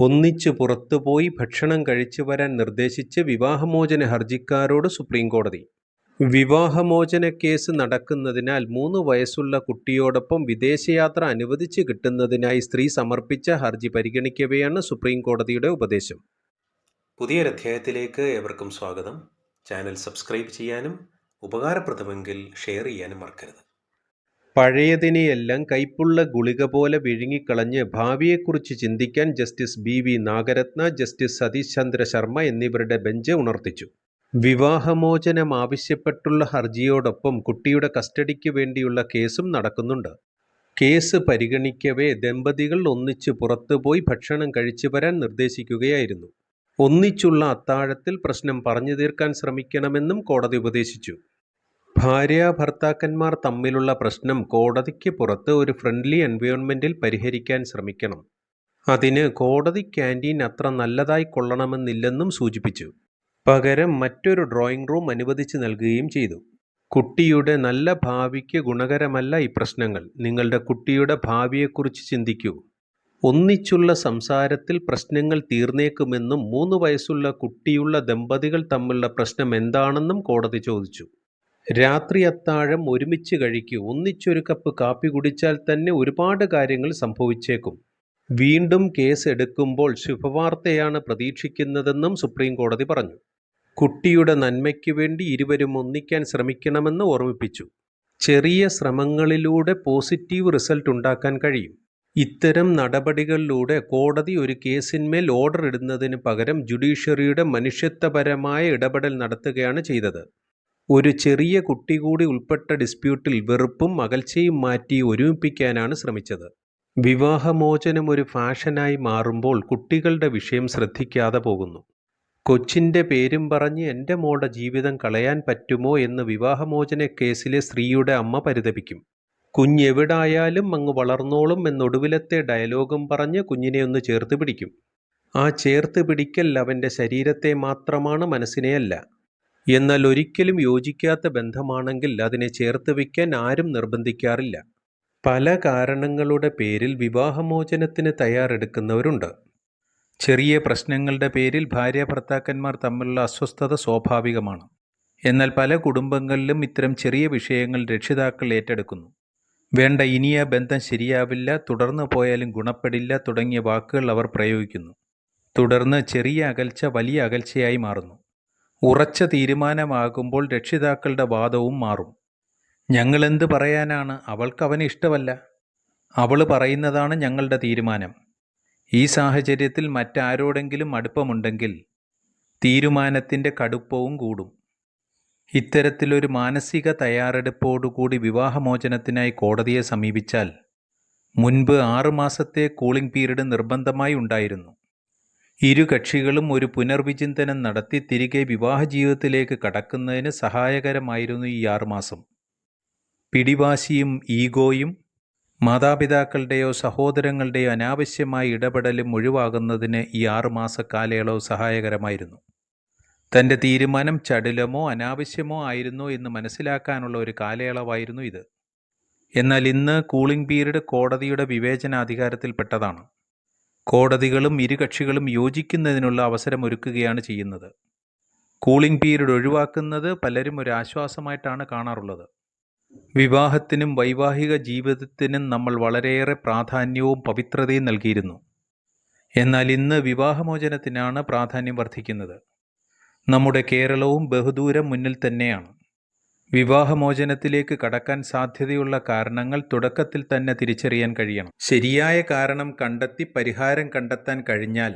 ഒന്നിച്ച് പുറത്തുപോയി ഭക്ഷണം കഴിച്ചു വരാൻ നിർദ്ദേശിച്ച് വിവാഹമോചന ഹർജിക്കാരോട് സുപ്രീംകോടതി. വിവാഹമോചന കേസ് നടക്കുന്നതിനാൽ മൂന്ന് വയസ്സുള്ള കുട്ടിയോടൊപ്പം വിദേശയാത്ര അനുവദിച്ച് കിട്ടുന്നതിനായി സ്ത്രീ സമർപ്പിച്ച ഹർജി പരിഗണിക്കവെയാണ് സുപ്രീംകോടതിയുടെ ഉപദേശം. പുതിയൊരധ്യായത്തിലേക്ക് ഏവർക്കും സ്വാഗതം. ചാനൽ സബ്സ്ക്രൈബ് ചെയ്യാനും ഉപകാരപ്രദമെങ്കിൽ ഷെയർ ചെയ്യാനും മറക്കരുത്. പഴയതിനെയെല്ലാം കൈപ്പുള്ള ഗുളിക പോലെ വിഴുങ്ങിക്കളഞ്ഞ് ഭാവിയെക്കുറിച്ച് ചിന്തിക്കാൻ justice B V Nagarathna justice Satish Chandra Sharma എന്നിവരുടെ ബെഞ്ച് ഉണർത്തിച്ചു. വിവാഹമോചനം ആവശ്യപ്പെട്ടുള്ള ഹർജിയോടൊപ്പം കുട്ടിയുടെ കസ്റ്റഡിക്ക് വേണ്ടിയുള്ള കേസും നടക്കുന്നുണ്ട്. കേസ് പരിഗണിക്കവേ ദമ്പതികൾ ഒന്നിച്ച് പുറത്തുപോയി ഭക്ഷണം കഴിച്ചു വരാൻ നിർദ്ദേശിക്കുകയായിരുന്നു. ഒന്നിച്ചുള്ള അത്താഴത്തിൽ പ്രശ്നം പറഞ്ഞു തീർക്കാൻ ശ്രമിക്കണമെന്നും കോടതി ഉപദേശിച്ചു. ഭാര്യ ഭർത്താക്കന്മാർ തമ്മിലുള്ള പ്രശ്നം കോടതിക്ക് പുറത്ത് ഒരു ഫ്രണ്ട്ലി എൻവയോൺമെന്റിൽ പരിഹരിക്കാൻ ശ്രമിക്കണം. അതിന് കോടതി ക്യാന്റീൻ അത്ര നല്ലതായി കൊള്ളണമെന്നില്ലെന്നും സൂചിപ്പിച്ചു. പകരം മറ്റൊരു ഡ്രോയിങ് റൂം അനുവദിച്ച് നൽകുകയും ചെയ്തു. കുട്ടിയുടെ നല്ല ഭാവിക്ക് ഗുണകരമല്ല ഈ പ്രശ്നങ്ങൾ. നിങ്ങളുടെ കുട്ടിയുടെ ഭാവിയെക്കുറിച്ച് ചിന്തിക്കൂ. ഒന്നിച്ചുള്ള സംസാരത്തിൽ പ്രശ്നങ്ങൾ തീർന്നേക്കുമെന്നും മൂന്ന് വയസ്സുള്ള കുട്ടിയുള്ള ദമ്പതികൾ തമ്മിലുള്ള പ്രശ്നം എന്താണെന്നും കോടതി ചോദിച്ചു. രാത്രി അത്താഴം ഒരുമിച്ച് കഴിക്കൂ. ഒന്നിച്ചൊരു കപ്പ് കാപ്പി കുടിച്ചാൽ തന്നെ ഒരുപാട് കാര്യങ്ങൾ സംഭവിച്ചേക്കും. വീണ്ടും കേസ് എടുക്കുമ്പോൾ ശുഭവാർത്തയാണ് പ്രതീക്ഷിക്കുന്നതെന്നും സുപ്രീം കോടതി പറഞ്ഞു. കുട്ടിയുടെ നന്മയ്ക്ക് വേണ്ടി ഇരുവരും ഒന്നിക്കാൻ ശ്രമിക്കണമെന്ന് ഓർമ്മിപ്പിച്ചു. ചെറിയ ശ്രമങ്ങളിലൂടെ പോസിറ്റീവ് റിസൾട്ട് ഉണ്ടാക്കാൻ കഴിയും. ഇത്തരം നടപടികളിലൂടെ കോടതി ഒരു കേസിന്മേൽ ഓർഡർ ഇടുന്നതിന് പകരം ജുഡീഷ്യറിയുടെ മനുഷ്യത്വപരമായ ഇടപെടൽ നടത്തുകയാണ് ചെയ്തത്. ഒരു ചെറിയ കുട്ടി കൂടി ഉൾപ്പെട്ട ഡിസ്പ്യൂട്ടിൽ വെറുപ്പും അകൽച്ചയും മാറ്റി ഒരുമിപ്പിക്കാനാണ് ശ്രമിച്ചത്. വിവാഹമോചനം ഒരു ഫാഷനായി മാറുമ്പോൾ കുട്ടികളുടെ വിഷയം ശ്രദ്ധിക്കാതെ പോകുന്നു. കൊച്ചിന്റെ പേരും പറഞ്ഞ് എന്റെ മോളുടെ ജീവിതം കളയാൻ പറ്റുമോ എന്ന് വിവാഹമോചന കേസിലെ സ്ത്രീയുടെ അമ്മ പരിതപിക്കും. കുഞ്ഞെവിടായാലും അങ്ങ് വളർന്നോളും എന്നൊടുവിലത്തെ ഡയലോഗും പറഞ്ഞ് കുഞ്ഞിനെ ഒന്ന് ചേർത്ത് പിടിക്കും. ആ ചേർത്ത് പിടിക്കൽ അവന്റെ ശരീരത്തെ മാത്രമാണ് മനസ്സിനെയല്ല. എന്നാൽ ഒരിക്കലും യോജിക്കാത്ത ബന്ധമാണെങ്കിൽ അതിനെ ചേർത്ത് വയ്ക്കാൻ ആരും നിർബന്ധിക്കാറില്ല. പല കാരണങ്ങളുടെ പേരിൽ വിവാഹമോചനത്തിന് തയ്യാറെടുക്കുന്നവരുണ്ട്. ചെറിയ പ്രശ്നങ്ങളുടെ പേരിൽ ഭാര്യ ഭർത്താക്കന്മാർ തമ്മിലുള്ള അസ്വസ്ഥത സ്വാഭാവികമാണ്. എന്നാൽ പല കുടുംബങ്ങളിലും ഇത്തരം ചെറിയ വിഷയങ്ങൾ രക്ഷിതാക്കൾ ഏറ്റെടുക്കുന്നു. വേണ്ട ഇനി ആ ബന്ധം ശരിയാവില്ല തുടർന്ന് പോയാലും ഗുണപ്പെടില്ല തുടങ്ങിയ വാക്കുകൾ അവർ പ്രയോഗിക്കുന്നു. തുടർന്ന് ചെറിയ അകൽച്ച വലിയ അകൽച്ചയായി മാറുന്നു. ഉറച്ച തീരുമാനമാകുമ്പോൾ രക്ഷിതാക്കളുടെ വാദവും മാറും. ഞങ്ങളെന്ത് പറയാനാണ് അവൾക്ക് അവനെ ഇഷ്ടമല്ല? അവൾ പറയുന്നതാണ് ഞങ്ങളുടെ തീരുമാനം. ഈ സാഹചര്യത്തിൽ മറ്റാരോടെങ്കിലും അടുപ്പമുണ്ടെങ്കിൽ തീരുമാനത്തിന്റെ കടുപ്പവും കൂടും. ഇത്തരത്തിലൊരു മാനസിക തയ്യാറെടുപ്പോടുകൂടി വിവാഹമോചനത്തിനായി കോടതിയെ സമീപിച്ചാൽ മുൻപ് ആറുമാസത്തെ കൂളിംഗ് പീരീഡ് നിർബന്ധമായി ഉണ്ടായിരുന്നു. ഇരു കക്ഷികളും ഒരു പുനർവിചിന്തനം നടത്തി തിരികെ വിവാഹ ജീവിതത്തിലേക്ക് കടക്കുന്നതിന് സഹായകരമായിരുന്നു ഈ ആറുമാസം. പിടിവാശിയും ഈഗോയും മാതാപിതാക്കളുടെയോ സഹോദരങ്ങളുടെയോ അനാവശ്യമായ ഇടപെടലും ഒഴിവാകുന്നതിന് ഈ ആറുമാസ കാലയളവ് സഹായകരമായിരുന്നു. തന്റെ തീരുമാനം ചടുലമോ അനാവശ്യമോ ആയിരുന്നു എന്ന് മനസ്സിലാക്കാനുള്ള ഒരു കാലയളവായിരുന്നു ഇത്. എന്നാൽ ഇന്ന് കൂളിംഗ് പീരീഡ് കോടതിയുടെ വിവേചനാധികാരത്തിൽപ്പെട്ടതാണ്. കോടതികളും ഇരുകക്ഷികളും യോജിക്കുന്നതിനുള്ള അവസരം ഒരുക്കുകയാണ് ചെയ്യുന്നത്. കൂളിംഗ് പീരീഡ് ഒഴിവാക്കുന്നത് പലരും ഒരു ആശ്വാസമായിട്ടാണ് കാണാറുള്ളത്. വിവാഹത്തിനും വൈവാഹിക ജീവിതത്തിനും നമ്മൾ വളരെയേറെ പ്രാധാന്യവും പവിത്രതയും നൽകിയിരുന്നു. എന്നാൽ ഇന്ന് വിവാഹമോചനത്തിനാണ് പ്രാധാന്യം വർദ്ധിക്കുന്നത്. നമ്മുടെ കേരളവും ബഹുദൂരം മുന്നിൽ തന്നെയാണ്. വിവാഹമോചനത്തിലേക്ക് കടക്കാൻ സാധ്യതയുള്ള കാരണങ്ങൾ തുടക്കത്തിൽ തന്നെ തിരിച്ചറിയാൻ കഴിയണം ശരിയായ കാരണം കണ്ടെത്തി പരിഹാരം കണ്ടെത്താൻ കഴിഞ്ഞാൽ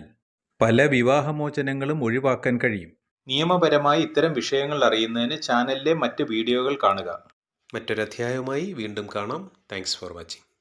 പല വിവാഹമോചനങ്ങളും ഒഴിവാക്കാൻ കഴിയും. നിയമപരമായി ഇത്തരം വിഷയങ്ങൾ അറിയുന്നതിന് ചാനലിലെ മറ്റ് വീഡിയോകൾ കാണുക. മറ്റൊരധ്യായവുമായി വീണ്ടും കാണാം. Thanks for watching